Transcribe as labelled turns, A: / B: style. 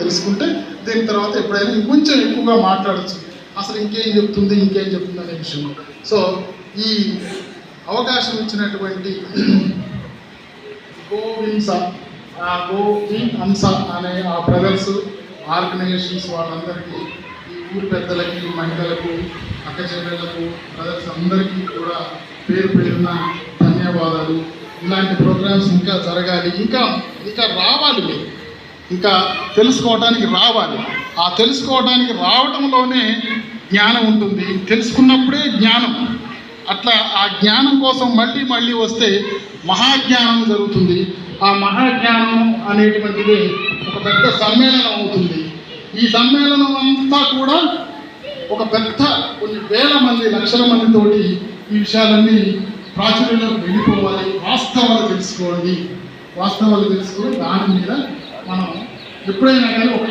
A: తెలుసుకుంటే దీని తర్వాత ఎప్పుడైనా ఇంకొంచెం ఎక్కువగా మాట్లాడచ్చు. అసలు ఇంకేం చెప్తుంది ఇంకేం చెప్తుంది అనే విషయం సో ఈ అవకాశం ఇచ్చినటువంటి గోవింస ఆ గోవిన్ హంస అనే ఆ బ్రదర్స్ ఆర్గనైజేషన్స్ వాళ్ళందరికీ ఈ ఊరి పెద్దలకి మహిళలకు అక్క బ్రదర్స్ అందరికీ కూడా పేరు పేరున ధన్యవాదాలు. ఇలాంటి ప్రోగ్రామ్స్ ఇంకా జరగాలి. ఇంకా ఇంకా రావాలి. మీరు ఇంకా తెలుసుకోవటానికి రావాలి. ఆ తెలుసుకోవడానికి రావటంలోనే జ్ఞానం ఉంటుంది. తెలుసుకున్నప్పుడే జ్ఞానం. అట్లా ఆ జ్ఞానం కోసం మళ్ళీ మళ్ళీ వస్తే మహాజ్ఞానం జరుగుతుంది. ఆ మహాజ్ఞానం అనేటువంటిది ఒక పెద్ద సమ్మేళనం అవుతుంది. ఈ సమ్మేళనం అంతా కూడా ఒక పెద్ద కొన్ని వేల మంది లక్షల మందితోటి ఈ విషయాలన్నీ ప్రాచుర్యంలోకి వెళ్ళిపోవాలి. వాస్తవాలు తెలుసుకోండి. వాస్తవాలు తెలుసుకొని దాని మీద మనం ఎప్పుడైనా కానీ ఒక